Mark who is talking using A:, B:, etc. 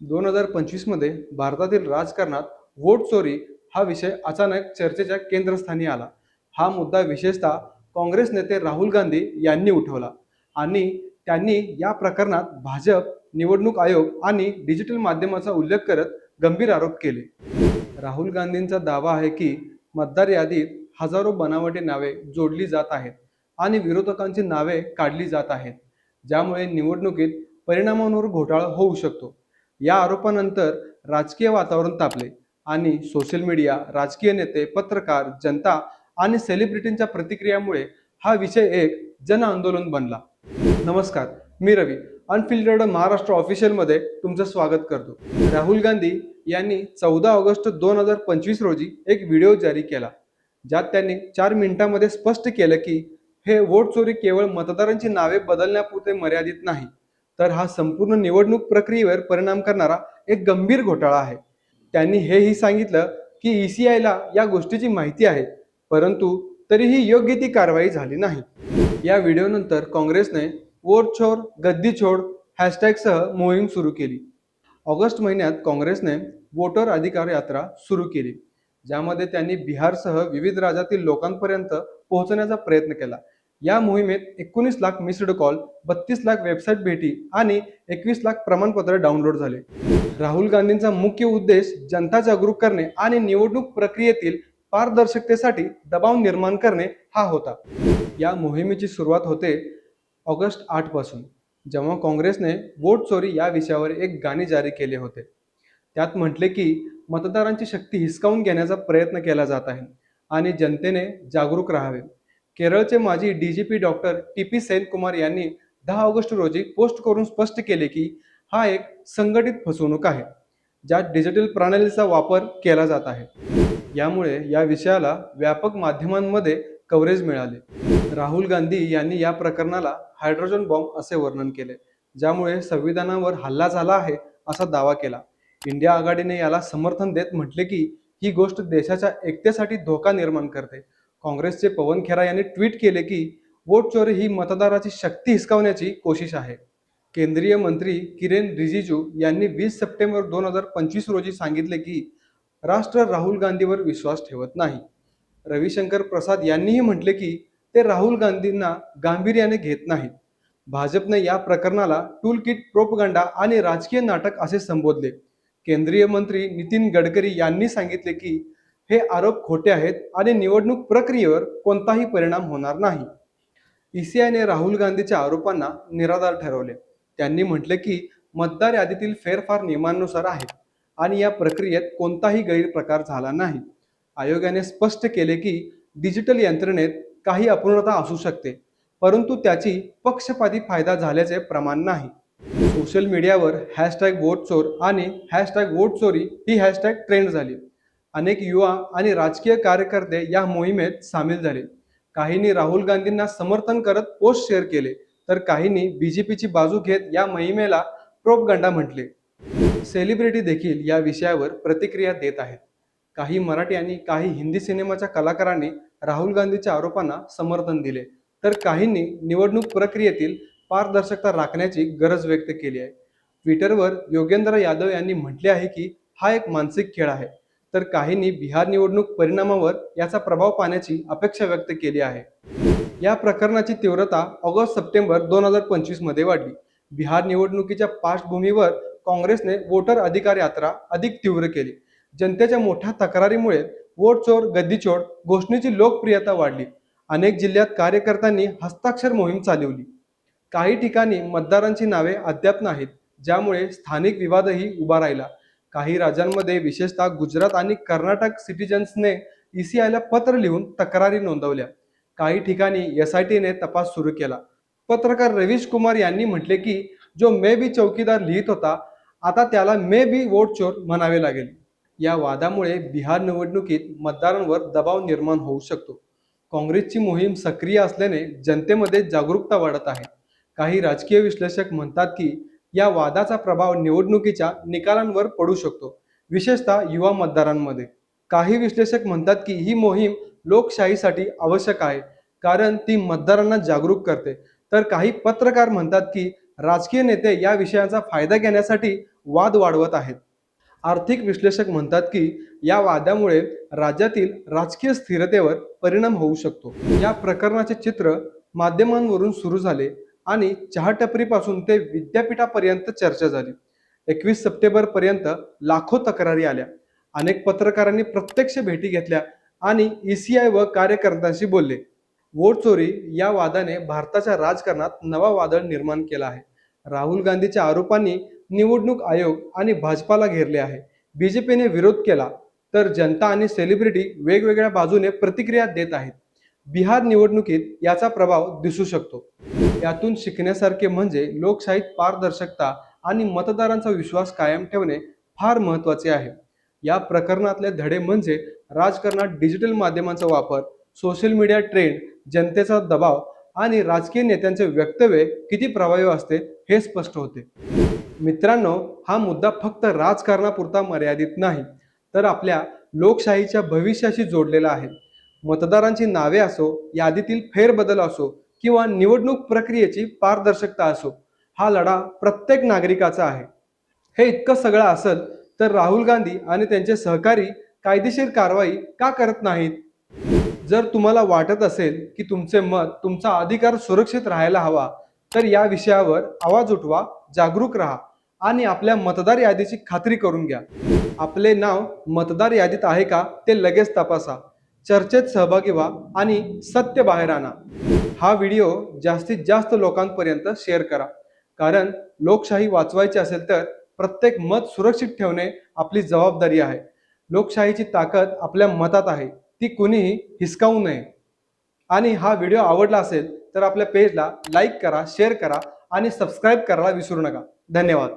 A: दोन हजार पंचवीसमध्ये भारतातील राजकारणात वोट चोरी हा विषय अचानक चर्चेच्या केंद्रस्थानी आला. हा मुद्दा विशेषतः काँग्रेस नेते राहुल गांधी यांनी उठवला आणि त्यांनी या प्रकरणात भाजप निवडणूक आयोग आणि डिजिटल माध्यमाचा उल्लेख करत गंभीर आरोप केले. राहुल गांधींचा दावा आहे की मतदार यादीत हजारो बनावटी नावे जोडली जात आहेत आणि विरोधकांची नावे काढली जात आहेत ज्यामुळे निवडणुकीत परिणामांवर घोटाळा होऊ शकतो. या आरोपानंतर राजकीय वातावरण तापले आणि सोशल मीडिया राजकीय नेते पत्रकार जनता आणि सेलिब्रिटींच्या प्रतिक्रियामुळे हा विषय एक जन आंदोलन बनला. नमस्कार मी रवी अनफिल्टर्ड महाराष्ट्र ऑफिशियलमध्ये तुमचं स्वागत करतो. राहुल गांधी यांनी चौदा ऑगस्ट दोन हजार पंचवीस रोजी एक व्हिडिओ जारी केला ज्यात त्यांनी चार मिनिटांमध्ये स्पष्ट केलं की हे वोट चोरी केवळ मतदारांची नावे बदलण्यापुरते मर्यादित नाही तर हा संपूर्ण निवडणूक प्रक्रियेवर परिणाम करणारा एक गंभीर घोटाळा आहे. त्यांनी हेही सांगितलं की ई सी आयला या गोष्टीची माहिती आहे परंतु तरीही योग्य ती कारवाई झाली नाही. या व्हिडिओनंतर काँग्रेसने वोट छोड गद्दी छोड हॅशटॅगसह मोहीम सुरू केली. ऑगस्ट महिन्यात काँग्रेसने वोटर अधिकार यात्रा सुरू केली ज्यामध्ये त्यांनी बिहारसह विविध राज्यातील लोकांपर्यंत पोहोचण्याचा प्रयत्न केला. या मोहिमेत एकोणीस लाख मिस्ड कॉल बत्तीस लाख वेबसाईट भेटी आणि एकवीस लाख प्रमाणपत्र डाउनलोड झाले. राहुल गांधींचा मुख्य उद्देश जनता जागरूक करणे आणि निवडणूक प्रक्रियेतील पारदर्शकतेसाठी दबाव निर्माण करणे हा होता. या मोहिमेची सुरुवात होते ऑगस्ट आठपासून जेव्हा काँग्रेसने वोट चोरी या विषयावर एक गाणे जारी केले होते. त्यात म्हटले की मतदारांची शक्ती हिसकावून घेण्याचा प्रयत्न केला जात आहे आणि जनतेने जागरूक राहावे. केरळचे माजी D G P doctor T P Sen Kumar यांनी दहा ऑगस्ट रोजी पोस्ट करून स्पष्ट केले की हा एक संघटित फसवणूक आहे ज्यात डिजिटल प्रणालीचा वापर केला जात आहे. यामुळे या विषयाला व्यापक माध्यमांमध्ये कव्हरेज मिळाले. राहुल गांधी यांनी या प्रकरणाला हायड्रोजन बॉम्ब असे वर्णन केले ज्यामुळे संविधानावर हल्ला झाला आहे असा दावा केला. इंडिया आघाडीने याला समर्थन देत म्हटले की ही गोष्ट देशाच्या एकतेसाठी धोका निर्माण करते. काँग्रेसचे पवन खेरा यांनी ट्विट केले की वोट चोरी ही मतदाराची शक्ती हिसकावण्याची कोशिश आहे. केंद्रीय मंत्री किरेन रिजिजू यांनी वीस सप्टेंबर दोन हजार पंचवीस रोजी सांगितले की राष्ट्र राहुल गांधीवर विश्वास ठेवत नाही. रविशंकर प्रसाद यांनीही म्हटले की ते राहुल गांधींना गांभीर्याने घेत नाहीत. भाजपने या प्रकरणाला टूल किट प्रोपगंडा आणि राजकीय नाटक असे संबोधले. केंद्रीय मंत्री नितीन गडकरी यांनी सांगितले की हे आरोप खोटे आहेत आणि निवडणूक प्रक्रियेवर कोणताही परिणाम होणार नाही. ईसीआयने राहुल गांधीच्या आरोपांना निराधार ठरवले. त्यांनी म्हटले की मतदार यादीतील फेरफार नियमानुसार आहेत आणि या प्रक्रियेत कोणताही गैरप्रकार झाला नाही. आयोगाने स्पष्ट केले की डिजिटल यंत्रणेत काही अपूर्णता असू शकते परंतु त्याची पक्षपाती फायदा झाल्याचे प्रमाण नाही. सोशल मीडियावर हॅशटॅग वोट चोर आणि हॅशटॅग वोट चोरी ही हॅशटॅग ट्रेंड झाली. अनेक युवा आणि राजकीय कार्यकर्ते या मोहिमेत सामील झाले. काहींनी राहुल गांधींना समर्थन करत पोस्ट शेअर केले तर काहींनी बीजेपीची बाजू घेत या मोहिमेला प्रोपगंडा म्हटले. सेलिब्रिटी देखील या विषयावर प्रतिक्रिया देत आहेत. काही मराठी आणि काही हिंदी सिनेमाच्या कलाकारांनी राहुल गांधीच्या आरोपांना समर्थन दिले तर काहींनी निवडणूक प्रक्रियेतील पारदर्शकता राखण्याची गरज व्यक्त केली आहे. ट्विटरवर योगेंद्र यादव यांनी म्हटले आहे की हा एक मानसिक खेळ आहे. तर काहींनी बिहार निवडणूक परिणामावर याचा प्रभाव पाहण्याची अपेक्षा व्यक्त केली आहे. या प्रकरणाची तीव्रता ऑगस्ट सप्टेंबर दोन हजार पंचवीसमध्ये वाढली. बिहार निवडणुकीच्या पार्श्वभूमीवर काँग्रेसने वोटर अधिकार यात्रा अधिक तीव्र केली. जनतेच्या मोठ्या तक्रारीमुळे वोट चोर घोषणेची लोकप्रियता वाढली. अनेक जिल्ह्यात कार्यकर्त्यांनी हस्ताक्षर मोहीम चालवली. काही ठिकाणी मतदारांची नावे अद्याप नाहीत ज्यामुळे स्थानिक विवादही उभा राहिला. काही राज्यांमध्ये विशेषतः गुजरात आणि कर्नाटक सिटिजन्सने ईसीआयला पत्र लिहून तक्रारी नोंदवल्या. काही ठिकाणी एस आय टीने तपास सुरू केला. पत्रकार रवीश कुमार यांनी म्हटले की जो मे बी चौकीदार लिहित होता आता त्याला मे बी वोट चोर म्हणावे लागेल. या वादामुळे बिहार निवडणुकीत मतदारांवर दबाव निर्माण होऊ शकतो. काँग्रेसची मोहीम सक्रिय असल्याने जनतेमध्ये जागरूकता वाढत आहे. काही राजकीय विश्लेषक म्हणतात की या वादाचा प्रभाव निवडणुकीच्या निकालांवर पडू शकतो. विशेषतः युवा मतदारांमध्ये. काही विश्लेषक म्हणतात की ही मोहीम लोकशाहीसाठी आवश्यक आहे कारण ती मतदारांना जागरूक करते. तर काही पत्रकार म्हणतात की राजकीय नेते या विषयाचा फायदा घेण्यासाठी वाद वाढवत आहेत. आर्थिक विश्लेषक म्हणतात की या वादामुळे राज्यातील राजकीय स्थिरतेवर परिणाम होऊ शकतो. या प्रकरणाचे चित्र माध्यमांवरून सुरू झाले. आणि चहाटपरीपासून ते विद्यापीठापर्यंत चर्चा झाली. एकवीस सप्टेंबर पर्यंत लाखो तक्रारी आल्या. अनेक पत्रकारांनी प्रत्यक्ष भेटी घेतल्या आणि ईसीआय व कार्यकर्त्यांशी बोलले. वोट चोरी या वादाने भारताच्या राजकारणात नवा वादळ निर्माण केला आहे. राहुल गांधीच्या आरोपांनी निवडणूक आयोग आणि भाजपाला घेरले आहे. बीजेपीने विरोध केला तर जनता आणि सेलिब्रिटी वेगवेगळ्या बाजूने प्रतिक्रिया देत आहेत. बिहार निवडणुकीत याचा प्रभाव दिसू शकतो. यातून शिकण्यासारखे म्हणजे लोकशाहीत पारदर्शकता आणि मतदारांचा विश्वास कायम ठेवणे फार महत्त्वाचे आहे. या प्रकरणातले धडे म्हणजे राजकारणात डिजिटल माध्यमांचा वापर सोशल मीडिया ट्रेंड जनतेचा दबाव आणि राजकीय नेत्यांचे वक्तव्य किती प्रभावी असते हे स्पष्ट होते. मित्रांनो हा मुद्दा फक्त राजकारणापुरता मर्यादित नाही तर आपल्या लोकशाहीच्या भविष्याशी जोडलेला आहे. मतदारांची नावे असो यादीतील फेरबदल असो किंवा निवडणूक प्रक्रियेची पारदर्शकता असो हा लढा प्रत्येक नागरिकाचा आहे. हे इतकं सगळं असेल तर राहुल गांधी आणि त्यांचे सहकारी कायदेशीर कारवाई का करत नाहीत? जर तुम्हाला वाटत असेल की तुमचे मत तुमचा अधिकार सुरक्षित राहायला हवा तर या विषयावर आवाज उठवा जागरूक राहा आणि आपल्या मतदार यादीची खात्री करून घ्या. आपले नाव मतदार यादीत आहे का ते लगेच तपासा. चर्चेत सहभागी व्हा आणि सत्य बाहेर आणा. हा व्हिडिओ जास्तीत जास्त लोकांपर्यंत शेअर करा. कारण लोकशाही वाचवायची असेल तर प्रत्येक मत सुरक्षित ठेवणे आपली जबाबदारी आहे. लोकशाहीची ताकद आपल्या मतात आहे. ती कुणीही हिसकावू नये. आणि हा व्हिडिओ आवडला असेल तर आपल्या पेजला लाईक करा शेअर करा आणि सबस्क्राईब करायला विसरू नका. धन्यवाद.